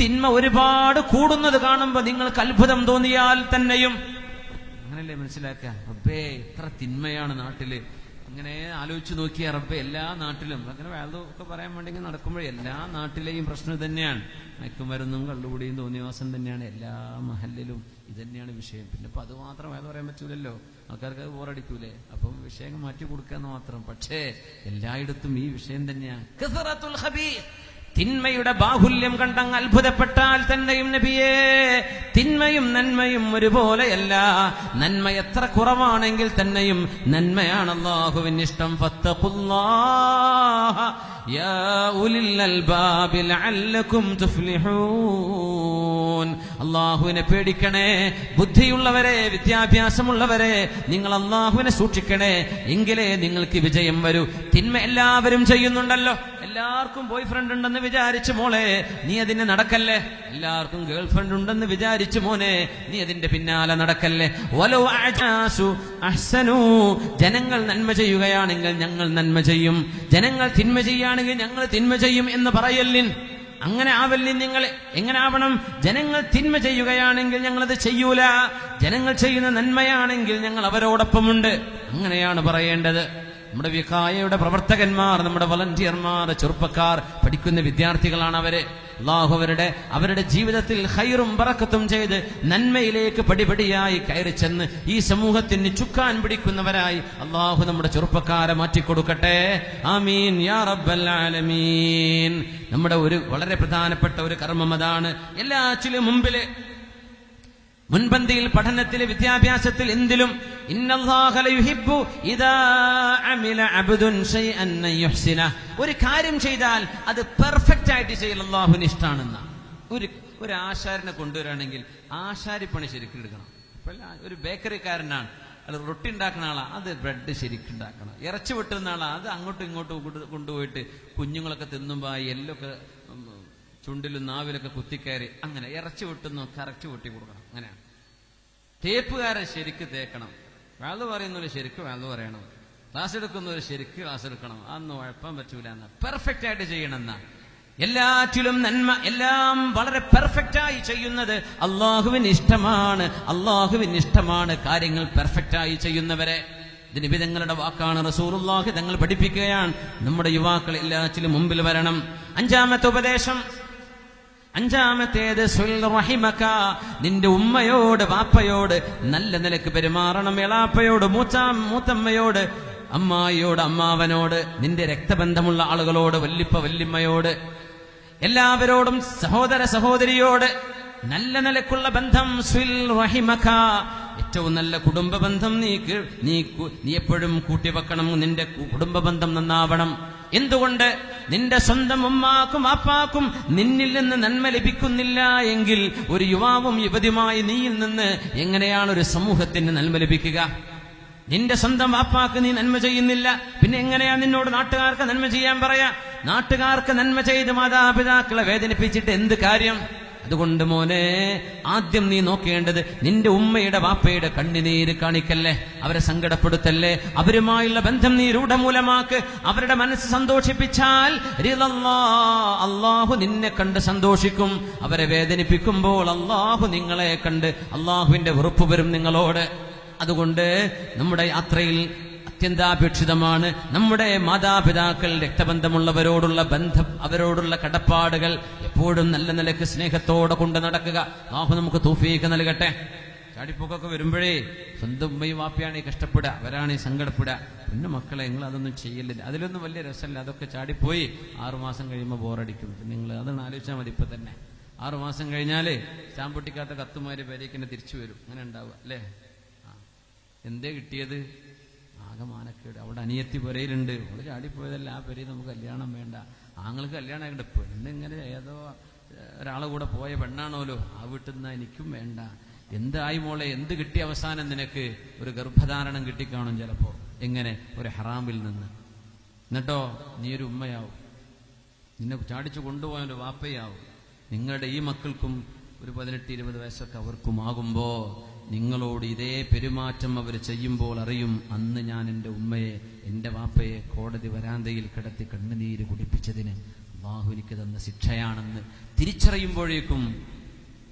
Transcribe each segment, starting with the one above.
തിന്മ ഒരുപാട് കൂടുന്നത് കാണുമ്പോൾ നിങ്ങൾക്ക് അത്ഭുതം തോന്നിയാൽ തന്നെയും. അങ്ങനല്ലേ മനസ്സിലാക്കുക റബ്ബേ എത്ര തിന്മയാണ് നാട്ടിൽ. അങ്ങനെ ആലോചിച്ച് നോക്കിയ റബ്ബെ എല്ലാ നാട്ടിലും. അങ്ങനെ ഒക്കെ പറയാൻ വേണ്ടെങ്കിൽ നടക്കുമ്പോൾ എല്ലാ നാട്ടിലെയും പ്രശ്നം തന്നെയാണ് മയക്കുമരുന്നും കള്ളുകൂടിയും തോന്നിയവാസം തന്നെയാണ് എല്ലാ മഹലിലും ഇത് തന്നെയാണ് വിഷയം. പിന്നെ ഇപ്പൊ അത് മാത്രം വേദം പറയാൻ പറ്റൂലല്ലോ. ആൾക്കാർക്ക് അത് ബോറടിക്കൂലേ? അപ്പം വിഷയം മാറ്റി കൊടുക്കാന്ന് മാത്രം. പക്ഷേ എല്ലായിടത്തും ഈ വിഷയം തന്നെയാണ് തിന്മയുടെ ബാഹുല്യം കണ്ടങ്ങ് അത്ഭുതപ്പെട്ടാൽ തന്നെയും നബിയേ തിന്മയും നന്മയും ഒരുപോലെയല്ല. നന്മ എത്ര കുറവാണെങ്കിൽ തന്നെയും നന്മയാണ് അള്ളാഹുവിന് ഇഷ്ടം. അള്ളാഹുവിനെ പേടിക്കണേ ബുദ്ധിയുള്ളവരെ വിദ്യാഭ്യാസമുള്ളവരെ നിങ്ങൾ അള്ളാഹുവിനെ സൂക്ഷിക്കണേ എങ്കിലേ നിങ്ങൾക്ക് വിജയം വരൂ. തിന്മ എല്ലാവരും ചെയ്യുന്നുണ്ടല്ലോ. എല്ലാവർക്കും ബോയ് ഫ്രണ്ട് ഉണ്ടെന്ന് വിചാരിച്ചു മോളെ നീ അതിന് നടക്കല്ലേ? എല്ലാവർക്കും ഗേൾ ഫ്രണ്ട് ഉണ്ടെന്ന് വിചാരിച്ചു മോനെ നീ അതിന്റെ പിന്നാലെ നടക്കല്ലേ? ഓലോ അഹ്സനു. ജനങ്ങൾ നന്മ ചെയ്യുകയാണെങ്കിൽ ഞങ്ങൾ നന്മ ചെയ്യും. ജനങ്ങൾ തിന്മ ചെയ്യുകയാണെങ്കിൽ ഞങ്ങൾ തിന്മ ചെയ്യും എന്ന് പറയല്ലിൻ. അങ്ങനെ ആവല്ലി നിങ്ങൾ എങ്ങനെ ആവണം? ജനങ്ങൾ തിന്മ ചെയ്യുകയാണെങ്കിൽ ഞങ്ങളത് ചെയ്യൂല. ജനങ്ങൾ ചെയ്യുന്ന നന്മയാണെങ്കിൽ ഞങ്ങൾ അവരോടൊപ്പമുണ്ട്. അങ്ങനെയാണ് പറയേണ്ടത്. നമ്മുടെ വികായയുടെ പ്രവർത്തകന്മാർ നമ്മുടെ വളണ്ടിയർമാർ ചെറുപ്പക്കാർ പഠിക്കുന്ന വിദ്യാർത്ഥികളാണ് അവരെ. അള്ളാഹു അവരുടെ അവരുടെ ജീവിതത്തിൽ ഹൈറും പറക്കത്തും ചെയ്ത് നന്മയിലേക്ക് പടിപടിയായി കയറി ചെന്ന് ഈ സമൂഹത്തിന് ചുക്കാൻ പിടിക്കുന്നവരായി അള്ളാഹു നമ്മുടെ ചെറുപ്പക്കാരെ മാറ്റിക്കൊടുക്കട്ടെ. ആമീൻ. യാ റബ്ബൽ ആലമീൻ. നമ്മുടെ ഒരു വളരെ പ്രധാനപ്പെട്ട ഒരു കർമ്മം അതാണ് എല്ലാറ്റിലും മുമ്പിൽ മുൻപന്തിയിൽ പഠനത്തിൽ വിദ്യാഭ്യാസത്തിൽ എന്തിലും ഒരു കാര്യം ചെയ്താൽ അത് പെർഫെക്റ്റ് ആയിട്ട് ചെയ്യൽ അല്ലാഹുവിന് ഇഷ്ടമാണെന്ന ഒരു ഒരു ആശാരിനെ കൊണ്ടുവരാണെങ്കിൽ ആശാരിപ്പണി ശരിക്കും എടുക്കണം. ഒരു ബേക്കറിക്കാരനാണ്. അല്ല റൊട്ടി ഉണ്ടാക്കുന്ന ആളാ അത് ബ്രെഡ് ശരിക്കും ഉണ്ടാക്കണം. ഇറച്ചി വെട്ടുന്ന ആളാ അത് അങ്ങോട്ടും ഇങ്ങോട്ടും കൊണ്ടുപോയിട്ട് കുഞ്ഞുങ്ങളൊക്കെ തിന്നുമ്പോ എല്ലൊക്കെ ചുണ്ടിലും നാവിലൊക്കെ കുത്തിക്കയറി അങ്ങനെ ഇറച്ചി വെട്ടുന്നു കറക്റ്റ് വെട്ടി കൊടുക്കണം. അങ്ങനെയാണ്. തേപ്പുകാരൻ ശരിക്ക് തേക്കണം. വേൾ പറയുന്നവര് ശരിക്ക് വേൾ പറയണം. ക്ലാസ് എടുക്കുന്നവര് ശരിക്ക് ക്ലാസ് എടുക്കണം. അന്ന് ഉഴപ്പാൻ പറ്റൂല എന്ന്. പെർഫെക്റ്റ് ആയിട്ട് ചെയ്യണം എന്നാ എല്ലാറ്റിലും നന്മ എല്ലാം വളരെ പെർഫെക്റ്റ് ആയി ചെയ്യുന്നത് അള്ളാഹുവിന് ഇഷ്ടമാണ്. അള്ളാഹുവിന് ഇഷ്ടമാണ് കാര്യങ്ങൾ പെർഫെക്റ്റ് ആയി ചെയ്യുന്നവരെ. ഇതിന് വിധങ്ങളുടെ വാക്കാണ് റസൂലുള്ളാഹി. തങ്ങൾ പഠിപ്പിക്കുകയാണ്. നമ്മുടെ യുവാക്കൾ എല്ലാറ്റിലും മുമ്പിൽ വരണം. അഞ്ചാമത്തെ ഉപദേശം. അഞ്ചാമത്തേത് നിന്റെ ഉമ്മയോട് വാപ്പയോട് നല്ല നിലയ്ക്ക് പെരുമാറണം. എളാപ്പയോട് മൂച്ചാ മൂത്തമ്മയോട് അമ്മായിയോട് അമ്മാവനോട് നിന്റെ രക്തബന്ധമുള്ള ആളുകളോട് വല്ലിപ്പ വല്ലിമ്മയോട് എല്ലാവരോടും സഹോദര സഹോദരിയോട് നല്ല നിലക്കുള്ള ബന്ധം സുൽ റഹിമക ഏറ്റവും നല്ല കുടുംബ ബന്ധം നീ നീ എപ്പോഴും കൂട്ടിവെക്കണം. നിന്റെ കുടുംബ ബന്ധം നന്നാവണം. എന്തുകൊണ്ട് നിന്റെ സ്വന്തം ഉമ്മാക്കും അപ്പാക്കും നിന്നിൽ നിന്ന് നന്മ ലഭിക്കുന്നില്ല എങ്കിൽ ഒരു യുവാവും യുവതിയുമായി നീയിൽ നിന്ന് എങ്ങനെയാണ് ഒരു സമൂഹത്തിന് നന്മ ലഭിക്കുക? നിന്റെ സ്വന്തം വാപ്പാക്ക് നീ നന്മ ചെയ്യുന്നില്ല. പിന്നെ എങ്ങനെയാ നിന്നോട് നാട്ടുകാർക്ക് നന്മ ചെയ്യാൻ പറയാ? നാട്ടുകാർക്ക് നന്മ ചെയ്ത് മാതാപിതാക്കളെ വേദനിപ്പിച്ചിട്ട് എന്ത് കാര്യം? അതുകൊണ്ട് മോനെ ആദ്യം നീ നോക്കേണ്ടത് നിന്റെ ഉമ്മയുടെ വാപ്പയുടെ കണ്ണിനീര് കാണിക്കല്ലേ അവരെ സങ്കടപ്പെടുത്തല്ലേ അവരുമായുള്ള ബന്ധം നീ രൂഢമൂലമാക്ക് അവരുടെ മനസ്സ് സന്തോഷിപ്പിച്ചാൽ അള്ളാഹു നിന്നെ കണ്ട് സന്തോഷിക്കും. അവരെ വേദനിപ്പിക്കുമ്പോൾ അള്ളാഹു നിങ്ങളെ കണ്ട് അള്ളാഹുവിന്റെ ഉറപ്പ് വരും നിങ്ങളോട്. അതുകൊണ്ട് നമ്മുടെ യാത്രയിൽ അത്യന്താപേക്ഷിതമാണ്. നമ്മുടെ മാതാപിതാക്കൾ രക്തബന്ധമുള്ളവരോടുള്ള ബന്ധം അവരോടുള്ള കടപ്പാടുകൾ എപ്പോഴും നല്ല നിലയ്ക്ക് സ്നേഹത്തോടെ കൊണ്ട് നടക്കുക. ആഹു നമുക്ക് തൂഫീക്ക് നൽകട്ടെ. ചാടിപ്പോക്കൊക്കെ വരുമ്പോഴേ സ്വന്തം ഉമ്മയും വാപ്പയാണ് ഈ കഷ്ടപ്പെടുക അവരാണ് സങ്കടപ്പെടുക. പിന്നെ മക്കളെ നിങ്ങൾ അതൊന്നും ചെയ്യലില്ല. അതിലൊന്നും വലിയ രസമല്ല. അതൊക്കെ ചാടിപ്പോയി ആറുമാസം കഴിയുമ്പോൾ ബോറടിക്കും. നിങ്ങൾ അതാണ് ആലോചിച്ചാൽ മതി ഇപ്പൊ തന്നെ. ആറുമാസം കഴിഞ്ഞാൽ ചാമ്പൊട്ടിക്കാത്ത കത്തുമാര് പേരേക്കിനെ തിരിച്ചു വരും. അങ്ങനെ ഉണ്ടാവുക അല്ലേ. എന്തേ കിട്ടിയത്? ആകെ മാനക്കേട് അവിടെ അനിയത്തി പുരയിലുണ്ട്. അവൾ ചാടിപ്പോയതല്ല. ആ പെരയിൽ നമുക്ക് കല്യാണം വേണ്ട. ആങ്ങൾക്ക് കല്യാണം ആയിട്ട് പെണ്ണിങ്ങനെ ഏതോ ഒരാളെ കൂടെ പോയ പെണ്ണാണോലോ? ആ വീട്ടിൽ നിന്ന് എനിക്കും വേണ്ട. എന്തായി മോളെ? എന്ത് കിട്ടിയ അവസാനം നിനക്ക്? ഒരു ഗർഭധാരണം കിട്ടിക്കാണും ചിലപ്പോ. എങ്ങനെ? ഒരു ഹറാമിൽ നിന്ന്. എന്നിട്ടോ? നീ ഒരു ഉമ്മയാവും. നിന്നെ ചാടിച്ചു കൊണ്ടുപോയ ഒരു വാപ്പയാവും. നിങ്ങളുടെ ഈ മക്കൾക്കും ഒരു പതിനെട്ട് ഇരുപത് വയസ്സൊക്കെ അവർക്കുമാകുമ്പോ നിങ്ങളോട് ഇതേ പെരുമാറ്റം അവർ ചെയ്യുമ്പോൾ അറിയും. അന്ന് ഞാൻ എന്റെ ഉമ്മയെ എന്റെ വാപ്പയെ കോടതി വരാന്തയിൽ കിടത്തി കണ്ണുനീര് കുടിപ്പിച്ചതിന് എനിക്ക് തന്ന ശിക്ഷയാണെന്ന് തിരിച്ചറിയുമ്പോഴേക്കും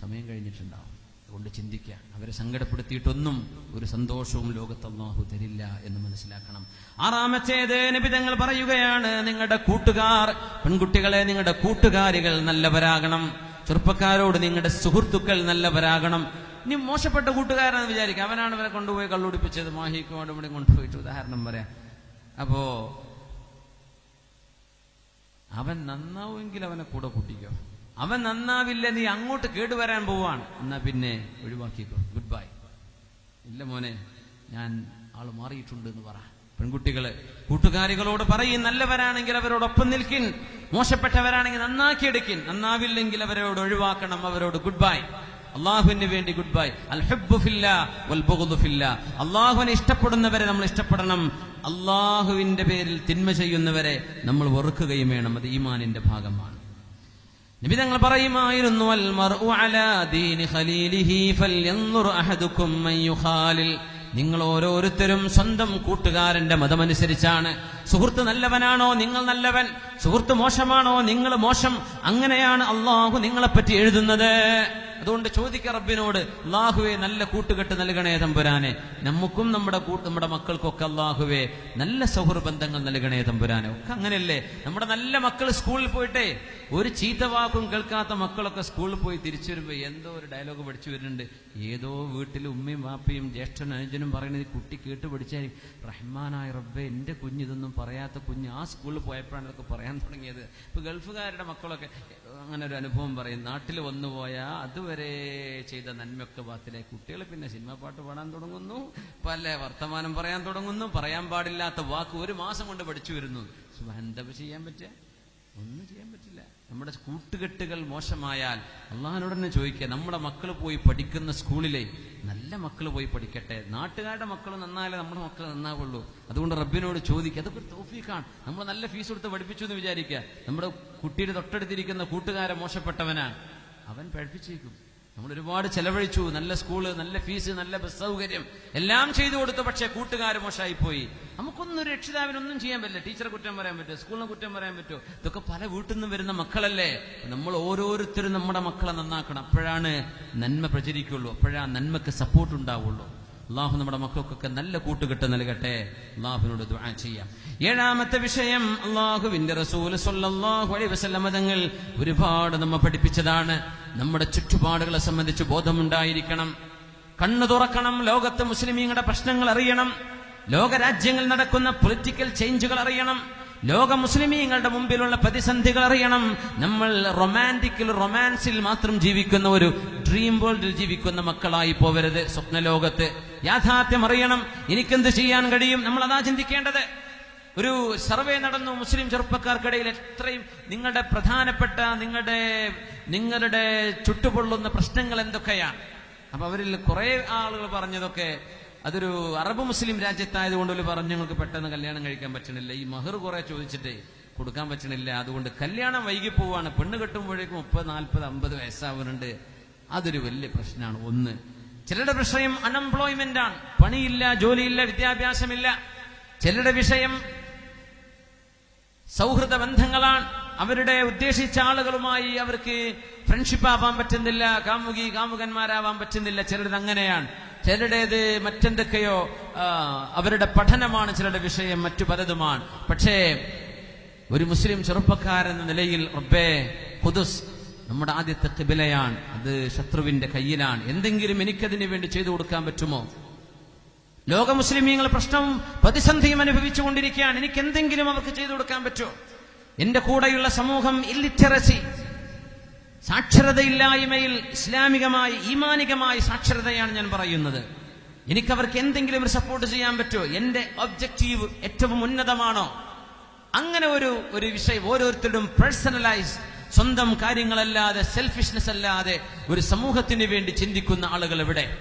സമയം കഴിഞ്ഞിട്ടുണ്ടാവും. അതുകൊണ്ട് ചിന്തിക്കുക. അവരെ സങ്കടപ്പെടുത്തിയിട്ടൊന്നും ഒരു സന്തോഷവും ലോകത്ത് അള്ളാഹു തരില്ല എന്ന് മനസ്സിലാക്കണം. ആറാമത്തേത് നിബിതങ്ങൾ പറയുകയാണ് നിങ്ങളുടെ കൂട്ടുകാർ പെൺകുട്ടികളെ നിങ്ങളുടെ കൂട്ടുകാരികൾ നല്ലവരാകണം. ചെറുപ്പക്കാരോട് നിങ്ങളുടെ സുഹൃത്തുക്കൾ നല്ലവരാകണം. ഇനി മോശപ്പെട്ട കൂട്ടുകാരനെന്ന് വിചാരിക്കുക അവനാണ് ഇവരെ കൊണ്ടുപോയി കള്ളുടിപ്പിച്ചത് മാഹിക്കും അവിടെ ഇവിടെ കൊണ്ടുപോയിട്ട് ഉദാഹരണം പറയാം. അപ്പോ അവൻ നന്നാവുമെങ്കിൽ അവനെ കൂടെ കൂട്ടിക്കോ. അവൻ നന്നാവില്ല നീ അങ്ങോട്ട് കേടുവരാൻ പോവാണ്. എന്നാ പിന്നെ ഒഴിവാക്കിക്കോ. ഗുഡ് ബൈ ഇല്ല മോനെ ഞാൻ ആൾ മാറിയിട്ടുണ്ട് എന്ന് പറ. പെൺകുട്ടികളെ കൂട്ടുകാരികളോട് പറയും നല്ലവരാണെങ്കിൽ അവരോടൊപ്പം നിൽക്കിൻ. മോശപ്പെട്ടവരാണെങ്കിൽ നന്നാക്കിയെടുക്കിൻ. നന്നാവില്ലെങ്കിൽ അവരോട് ഒഴിവാക്കണം അവരോട് ഗുഡ് ബൈ അള്ളാഹുവിന് വേണ്ടി ഗുഡ് ബൈ. അൽഹബുഫില്ല ഹബ്ബു ഫില്ല വൽ ബുഗ്ദു ഫില്ല. അള്ളാഹുവിനെ ഇഷ്ടപ്പെടുന്നവരെ നമ്മൾ ഇഷ്ടപ്പെടണം. അള്ളാഹുവിന്റെ പേരിൽ തിന്മ ചെയ്യുന്നവരെ നമ്മൾ വെറുക്കുകയും വേണം. അത് ഈമാനിന്റെ ഭാഗമാണ്. നബി തങ്ങൾ പറയുമായിരുന്നു അൽ മർഉ അലാ ദീനി ഖലീലിഹി അഹദുക്കും മൻ യുഖാലിൽ. നിങ്ങൾ ഓരോരുത്തരും സ്വന്തം കൂട്ടുകാരന്റെ മതമനുസരിച്ചാണ്. സുഹൃത്ത് നല്ലവനാണോ? നിങ്ങൾ നല്ലവൻ. സുഹൃത്ത് മോശമാണോ? നിങ്ങൾ മോശം. അങ്ങനെയാണ് അള്ളാഹു നിങ്ങളെപ്പറ്റി എഴുതുന്നത്. അതുകൊണ്ട് ചോദിക്ക റബ്ബിനോട് അള്ളാഹുവെ നല്ല കൂട്ടുകെട്ട് നൽകണേ തമ്പുരാനെ. നമുക്കും നമ്മുടെ നമ്മുടെ മക്കൾക്കൊക്കെ അള്ളാഹുവെ നല്ല സൗഹൃബന്ധങ്ങൾ നൽകണേ തമ്പുരാനെ. ഒക്കെ അങ്ങനെയല്ലേ? നമ്മുടെ നല്ല മക്കൾ സ്കൂളിൽ പോയിട്ടേ ഒരു ചീത്ത വാക്കും കേൾക്കാത്ത മക്കളൊക്കെ സ്കൂളിൽ പോയി തിരിച്ചു വരുമ്പോൾ എന്തോ ഒരു ഡയലോഗ് പഠിച്ചു വരുന്നുണ്ട്. ഏതോ വീട്ടിൽ ഉമ്മയും വാപ്പയും ജ്യേഷ്ഠനും അനുജനും പറയുന്നത് കുട്ടി കേട്ട് പഠിച്ചാൽ റഹ്മാനായ റബ്ബെ എന്റെ കുഞ്ഞ് ഇതൊന്നും പറയാത്ത കുഞ്ഞ് ആ സ്കൂളിൽ പോയപ്പോഴാണ് ഇതൊക്കെ പറയാൻ തുടങ്ങിയത്. ഇപ്പൊ ഗൾഫുകാരുടെ മക്കളൊക്കെ അങ്ങനെ ഒരു അനുഭവം പറയും. നാട്ടിൽ വന്നു പോയാൽ അതുവരെ ചെയ്ത നന്മയൊക്കെ ബാത്തിലെ കുട്ടികൾ പിന്നെ സിനിമ പാട്ട് പാടാൻ തുടങ്ങുന്നു. പല വർത്തമാനം പറയാൻ തുടങ്ങുന്നു. പറയാൻ പാടില്ലാത്ത വാക്ക് ഒരു മാസം കൊണ്ട് പഠിച്ചു വരുന്നു. എന്താ ചെയ്യാൻ പറ്റുക? ഒന്നും ചെയ്യാൻ പറ്റില്ല. നമ്മുടെ കൂട്ടുകെട്ടുകൾ മോശമായാൽ അള്ളാഹിനോട് തന്നെ ചോദിക്കുക നമ്മുടെ മക്കൾ പോയി പഠിക്കുന്ന സ്കൂളിലെ നല്ല മക്കൾ പോയി പഠിക്കട്ടെ. നാട്ടുകാരുടെ മക്കൾ നന്നായാലേ നമ്മുടെ മക്കൾ നന്നാവുള്ളൂ. അതുകൊണ്ട് റബ്ബിനോട് ചോദിക്കുക അതൊക്കെ ഒരു തോഫീക്കാണ് നമ്മൾ നല്ല ഫീസ് കൊടുത്ത് പഠിപ്പിച്ചു എന്ന് വിചാരിക്കുക. നമ്മുടെ കുട്ടിയുടെ തൊട്ടടുത്തിരിക്കുന്ന കൂട്ടുകാരെ മോശപ്പെട്ടവനാണ് അവൻ പഠിപ്പിച്ചേക്കും നമ്മൾ ഒരുപാട് ചെലവഴിച്ചു. നല്ല സ്കൂൾ നല്ല ഫീസ് നല്ല ബസ് സൗകര്യം. എല്ലാം ചെയ്തു കൊടുത്തു. പക്ഷേ കൂട്ടുകാർ മോശമായി പോയി നമുക്കൊന്നും രക്ഷിതാവിനൊന്നും ചെയ്യാൻ പറ്റില്ല. ടീച്ചറെ കുറ്റം പറയാൻ പറ്റുമോ? സ്കൂളിനെ കുറ്റം പറയാൻ പറ്റുമോ? ഇതൊക്കെ പല വീട്ടിൽ നിന്നും വരുന്ന മക്കളല്ലേ? നമ്മൾ ഓരോരുത്തരും നമ്മുടെ മക്കളെ നന്നാക്കണം. അപ്പോഴാണ് നന്മ പ്രചരിക്കുള്ളൂ അപ്പോഴാണ് നന്മക്ക് സപ്പോർട്ട് ഉണ്ടാവുള്ളൂ. അള്ളാഹു നമ്മുടെ മക്കൾക്കൊക്കെ നല്ല കൂട്ടുകെട്ട് നൽകട്ടെ. അള്ളാഹുവിനോട് ദുആ ചെയ്യാം. ഏഴാമത്തെ വിഷയം അള്ളാഹുവിന്റെ റസൂൽ സല്ലല്ലാഹു അലൈഹി വസല്ലം തങ്ങൾ ഒരുപാട് നമ്മ പഠിപ്പിച്ചതാണ്. നമ്മുടെ ചുറ്റുപാടുകളെ സംബന്ധിച്ച് ബോധമുണ്ടായിരിക്കണം. കണ്ണു തുറക്കണം ലോകത്തെ മുസ്ലിമീങ്ങളുടെ പ്രശ്നങ്ങൾ അറിയണം. ലോകരാജ്യങ്ങളിൽ നടക്കുന്ന പൊളിറ്റിക്കൽ ചേഞ്ചുകൾ അറിയണം. ലോക മുസ്ലിമീങ്ങളുടെ മുമ്പിലുള്ള പ്രതിസന്ധികൾ അറിയണം. നമ്മൾ റൊമാന്റിക്കിൽ റൊമാൻസിൽ മാത്രം ജീവിക്കുന്ന ഒരു ഡ്രീം വേൾഡിൽ ജീവിക്കുന്ന മക്കളായി പോവരുത്. സ്വപ്നലോകത്ത് യാഥാർത്ഥ്യം അറിയണം. എനിക്കെന്ത് ചെയ്യാൻ കഴിയും? നമ്മൾ അതാ ചിന്തിക്കേണ്ടത്. ഒരു സർവേ നടന്നു. മുസ്ലിം ചെറുപ്പക്കാർക്കിടയിൽ എത്രയും നിങ്ങളുടെ പ്രധാനപ്പെട്ട നിങ്ങളുടെ നിങ്ങളുടെ ചുട്ടുപൊള്ളുന്ന പ്രശ്നങ്ങൾ എന്തൊക്കെയാണ്? അപ്പൊ അവരിൽ കുറെ ആളുകൾ പറഞ്ഞതൊക്കെ അതൊരു അറബ് മുസ്ലിം രാജ്യത്തായതുകൊണ്ട് ഒരു പറഞ്ഞു ഞങ്ങൾക്ക് പെട്ടെന്ന് കല്യാണം കഴിക്കാൻ പറ്റണില്ല. ഈ മഹർ കുറെ ചോദിച്ചിട്ടേ കൊടുക്കാൻ പറ്റണില്ല. അതുകൊണ്ട് കല്യാണം വൈകി പോവാണ്. പെണ്ണ് കെട്ടുമ്പോഴേക്കും മുപ്പത് നാൽപ്പത് അമ്പത് വയസ്സാവുന്നുണ്ട്. അതൊരു വലിയ പ്രശ്നമാണ്. ഒന്ന് ചിലരുടെ വിഷയം അൺഎംപ്ലോയ്മെന്റ് ആണ്. പണിയില്ല ജോലിയില്ല വിദ്യാഭ്യാസമില്ല. ചിലരുടെ വിഷയം സൗഹൃദ ബന്ധങ്ങളാണ്. അവരുടെ ഉദ്ദേശിച്ച ആളുകളുമായി അവർക്ക് ഫ്രണ്ട്ഷിപ്പ് ആവാൻ പറ്റുന്നില്ല. കാമുകി കാമുകന്മാരാവാൻ പറ്റുന്നില്ല. ചിലരത് അങ്ങനെയാണ്. ചിലരുടേത് മറ്റെന്തൊക്കെയോ അവരുടെ പഠനമാണ് ചിലരുടെ വിഷയം മറ്റു പലതുമാണ്. പക്ഷേ ഒരു മുസ്ലിം ചെറുപ്പക്കാരെന്ന നിലയിൽ റബ്ബേ ഖുദുസ് നമ്മുടെ ആദ്യത്തെ കിബിലയാണ് അത് ശത്രുവിന്റെ കയ്യിലാണ്. എന്തെങ്കിലും എനിക്കതിന് വേണ്ടി ചെയ്തു കൊടുക്കാൻ പറ്റുമോ? ലോക മുസ്ലിമീങ്ങൾ പ്രശ്നം പ്രതിസന്ധിയും അനുഭവിച്ചുകൊണ്ടിരിക്കുകയാണ്. എനിക്ക് എന്തെങ്കിലും അവർക്ക് ചെയ്തു കൊടുക്കാൻ പറ്റുമോ? എന്റെ കൂടെയുള്ള സമൂഹം ഇല്ലിറ്ററസി സാക്ഷരതയില്ലായ്മയിൽ ഇസ്ലാമികമായി ഈമാനികമായി സാക്ഷരതയാണ് ഞാൻ പറയുന്നത്. എനിക്കവർക്ക് എന്തെങ്കിലും ഒരു സപ്പോർട്ട് ചെയ്യാൻ പറ്റുമോ? എന്റെ ഒബ്ജക്റ്റീവ് ഏറ്റവും ഉന്നതമാണോ? അങ്ങനെ ഒരു ഒരു വിഷയം ഓരോരുത്തരും പേഴ്സണലൈസ് സ്വന്തം കാര്യങ്ങളല്ലാതെ സെൽഫിഷ്നെസ് അല്ലാതെ ഒരു സമൂഹത്തിന് വേണ്ടി ചിന്തിക്കുന്ന ആളുകൾ ഇവിടെ.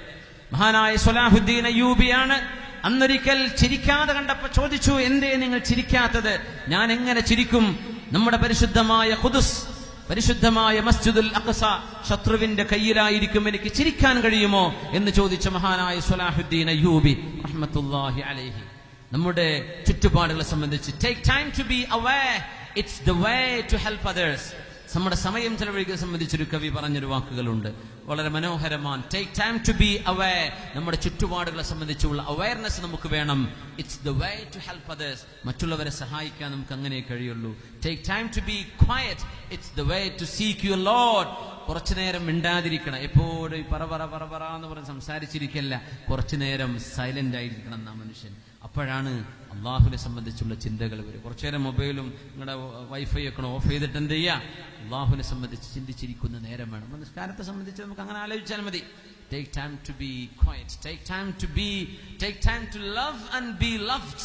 മഹാനായ സൊലാഹുദ്ദീൻ അയ്യൂബിയാണ് അന്നൊരിക്കൽ ചിരിക്കാതെ കണ്ടപ്പോ ചോദിച്ചു എന്തേ നിങ്ങൾ ചിരിക്കാത്തത്? ഞാൻ എങ്ങനെ ചിരിക്കും? നമ്മുടെ പരിശുദ്ധമായ ഖുദുസ് പരിശുദ്ധമായ മസ്ജിദുൽ അഖസ ശത്രുവിന്റെ കയ്യിലായിരിക്കും എനിക്ക് ചിരിക്കാൻ കഴിയുമോ എന്ന് ചോദിച്ച മഹാനായ സുലാഹുദ്ദീൻ അയ്യൂബി റഹ്മത്തുല്ലാഹി അലൈഹി. നമ്മുടെ ചുറ്റുപാടുകളെ സംബന്ധിച്ച് take time to be away it's the way to help others നമ്മുടെ സമയം ചെലവഴിക്കുന്ന സംബന്ധിച്ചൊരു കവി പറഞ്ഞൊരു വാക്കുകളുണ്ട്. വളരെ മനോഹരമാണ് take time to be aware നമ്മുടെ ചുറ്റുപാടുകളെ സംബന്ധിച്ചുള്ള അവയർനെസ് നമുക്ക് വേണം. It's the way to help others മറ്റുള്ളവരെ സഹായിക്കാൻ നമുക്ക് അങ്ങനെ കഴിയുള്ളൂ. Take time to be quiet it's the way to seek your lord കുറച്ചു നേരം മിണ്ടാതിരിക്കണം. എപ്പോഴും ഈ പറ പറ പറ പറ എന്ന് പറഞ്ഞ് സംസാരിച്ചിരിക്കല്ല. കുറച്ചു നേരം സൈലന്റ് ആയിരിക്കണം എന്നാ മനുഷ്യൻ. അപ്പോഴാണ് അള്ളാഹുവിനെ സംബന്ധിച്ചുള്ള ചിന്തകൾ വരും കുറച്ചു നേരം മൊബൈലും നിങ്ങളുടെ വൈഫൈ ഒക്കെ ഓഫ് ചെയ്തിട്ട് എന്ത് ചെയ്യുക അള്ളാഹുവിനെ സംബന്ധിച്ച് ചിന്തിച്ചിരിക്കുന്ന നേരം വേണം. നിസ്കാരത്തെ സംബന്ധിച്ച് നമുക്ക് അങ്ങനെ ആലോചിച്ചാൽ മതി. Take time to be quiet take time to be take time to love and be love